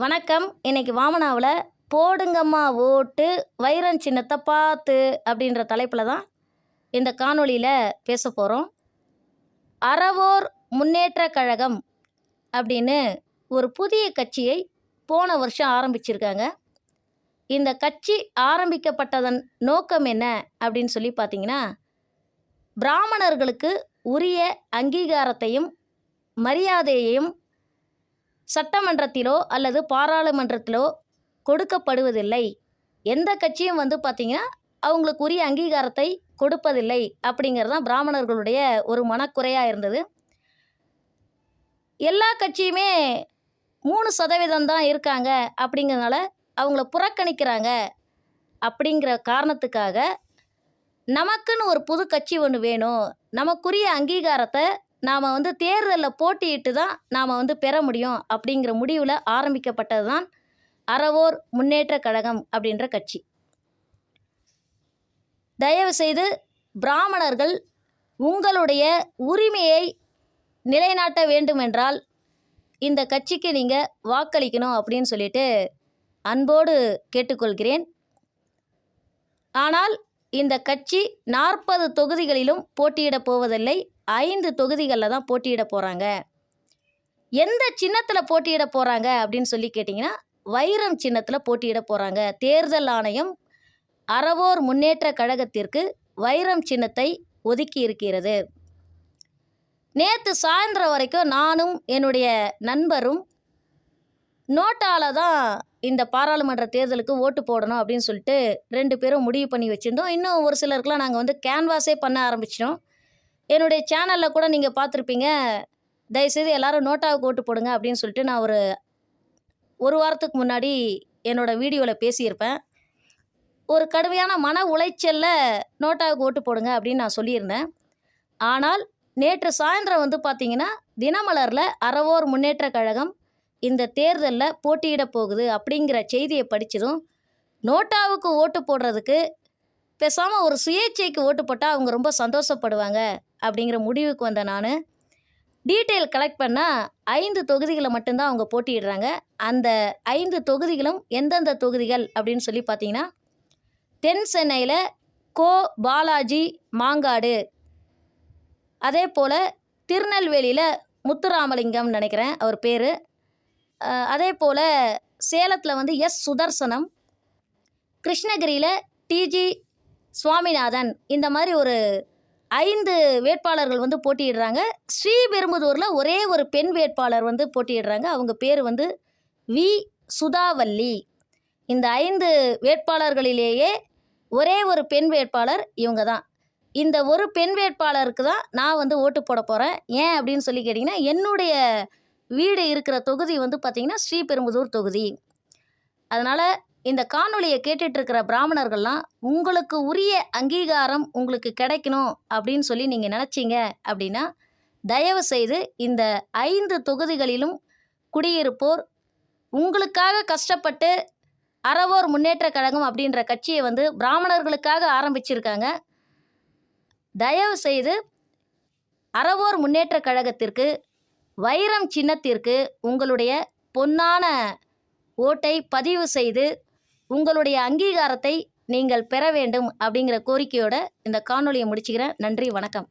வணக்கம். இன்னைக்கு வாமனாவில் போடுங்கம்மா ஓட்டு வைரன் சின்னத்தை பார்த்து அப்படின்ற தலைப்பில் தான் இந்த காணொளியில் பேச போகிறோம் அறவோர் முன்னேற்ற கழகம் அப்படின்னு ஒரு புதிய கட்சியை போன வருஷம் ஆரம்பிச்சிருக்காங்க. இந்த கட்சி ஆரம்பிக்கப்பட்டதன் நோக்கம் என்ன அப்படின்னு சொல்லி பார்த்தீங்கன்னா பிராமணர்களுக்கு உரிய அங்கீகாரத்தையும் மரியாதையையும் சட்டமன்றத்திலோ அல்லது பாராளுமன்றத்திலோ கொடுக்கப்படுவதில்லை. எந்த கட்சியும் வந்து பார்த்திங்கன்னா அவங்களுக்கு உரிய அங்கீகாரத்தை கொடுப்பதில்லை அப்படிங்கிறது தான் பிராமணர்களுடைய ஒரு மனக்குறையாக இருந்தது. எல்லா கட்சியுமே மூணு சதவீதம் தான் இருக்காங்க அப்படிங்கிறதுனால அவங்கள புறக்கணிக்கிறாங்க அப்படிங்கிற காரணத்துக்காக நமக்குன்னு ஒரு புது கட்சி ஒன்று வேணும். நமக்குரிய அங்கீகாரத்தை நாம் வந்து தேர்தலில் போட்டியிட்டு தான் நாம் வந்து பெற முடியும் அப்படிங்கிற முடிவில் ஆரம்பிக்கப்பட்டது தான் அறவோர் முன்னேற்ற கழகம் அப்படின்ற கட்சி. தயவுசெய்து பிராமணர்கள் உங்களுடைய உரிமையை நிலைநாட்ட வேண்டுமென்றால் இந்த கட்சிக்கு நீங்கள் வாக்களிக்கணும் அப்படின்னு சொல்லிட்டு அன்போடு கேட்டுக்கொள்கிறேன். ஆனால் இந்த கட்சி நாற்பது தொகுதிகளிலும் போட்டியிடப் போவதில்லை. ஐந்து தொகுதிகளில் தான் போட்டியிட போகிறாங்க எந்த சின்னத்தில் போட்டியிட போகிறாங்க அப்படின்னு சொல்லி கேட்டிங்கன்னா வைரம் சின்னத்தில் போட்டியிட போகிறாங்க தேர்தல் ஆணையம் அறவோர் முன்னேற்ற கழகத்திற்கு வைரம் சின்னத்தை ஒதுக்கி இருக்கிறது. நேற்று சாயந்தரம் வரைக்கும் நானும் என்னுடைய நண்பரும் நோட்டால் தான் இந்த பாராளுமன்ற தேர்தலுக்கு ஓட்டு போடணும் அப்படின்னு சொல்லிட்டு ரெண்டு பேரும் முடிவு பண்ணி வச்சுருந்தோம். இன்னும் ஒரு சிலருக்குலாம் நாங்கள் வந்து கேன்வாஸே பண்ண ஆரம்பிச்சிட்டோம். என்னுடைய சேனலில் கூட நீங்கள் பார்த்துருப்பீங்க. தயவுசெய்து எல்லோரும் நோட்டாவுக்கு ஓட்டு போடுங்க அப்படின்னு சொல்லிட்டு நான் ஒரு ஒரு வாரத்துக்கு முன்னாடி என்னோடய வீடியோவில் பேசியிருப்பேன். ஒரு கடுமையான மன உளைச்சலில் நோட்டாவுக்கு ஓட்டு போடுங்க அப்படின்னு நான் சொல்லியிருந்தேன். ஆனால் நேற்று சாயந்தரம் வந்து பார்த்திங்கன்னா தினமலரில் அறவோர் முன்னேற்ற கழகம் இந்த தேர்தலில் போட்டியிட போகுது அப்படிங்கிற செய்தியை படித்ததும் நோட்டாவுக்கு ஓட்டு போடுறதுக்கு பேசாமல் ஒரு சுயேட்சைக்கு ஓட்டு போட்டால் அவங்க ரொம்ப சந்தோஷப்படுவாங்க. அப்படிங்கிற முடிவுக்கு வந்த நான். டீட்டெயில் கலெக்ட் பண்ணால் ஐந்து தொகுதிகளை மட்டும்தான் அவங்க போட்டியிடுறாங்க. அந்த ஐந்து தொகுதிகளும் எந்தெந்த தொகுதிகள் அப்படின்னு சொல்லி பார்த்தீங்கன்னா தென் சென்னையில் கோ பாலாஜி மாங்காடு அதே போல் திருநெல்வேலியில் முத்துராமலிங்கம் நினைக்கிறேன் அவர் பேர். அதே போல் சேலத்தில் வந்து எஸ் சுதர்சனம் கிருஷ்ணகிரியில் டிஜி சுவாமிநாதன் இந்த மாதிரி ஒரு ஐந்து வேட்பாளர்கள் வந்து போட்டியிடுறாங்க. ஸ்ரீபெரும்புதூரில் ஒரே ஒரு பெண் வேட்பாளர் வந்து போட்டியிடுறாங்க. அவங்க பேர் வந்து வி. சுதாவல்லி. இந்த ஐந்து வேட்பாளர்களிலேயே ஒரே ஒரு பெண் வேட்பாளர் இவங்க தான். இந்த ஒரு பெண் வேட்பாளருக்கு தான் நான் வந்து ஓட்டு போட போகிறேன் ஏன் அப்படின்னு சொல்லி கேட்டிங்கன்னா என்னுடைய வீடு இருக்கிற தொகுதி வந்து பார்த்திங்கன்னா ஸ்ரீபெரும்புதூர் தொகுதி. அதனால் இந்த காணொலியை கேட்டுட்ருக்கிற பிராமணர்கள்லாம் உங்களுக்கு உரிய அங்கீகாரம் உங்களுக்கு கிடைக்கணும் அப்படின்னு சொல்லி நீங்கள் நினச்சிங்க அப்படின்னா தயவு செய்து இந்த ஐந்து தொகுதிகளிலும் குடியிருப்போர் உங்களுக்காக கஷ்டப்பட்டு அறவோர் முன்னேற்ற கழகம் அப்படின்ற கட்சியை வந்து பிராமணர்களுக்காக ஆரம்பிச்சிருக்காங்க. தயவு செய்து அறவோர் முன்னேற்ற கழகத்திற்கு வைரம் சின்னத்திற்கு உங்களுடைய பொன்னான ஓட்டை பதிவு செய்து உங்களுடைய அங்கீகாரத்தை நீங்கள் பெற வேண்டும் அப்படிங்கிற கோரிக்கையோட இந்த காணொலியை முடிச்சுக்கிறேன். நன்றி வணக்கம்.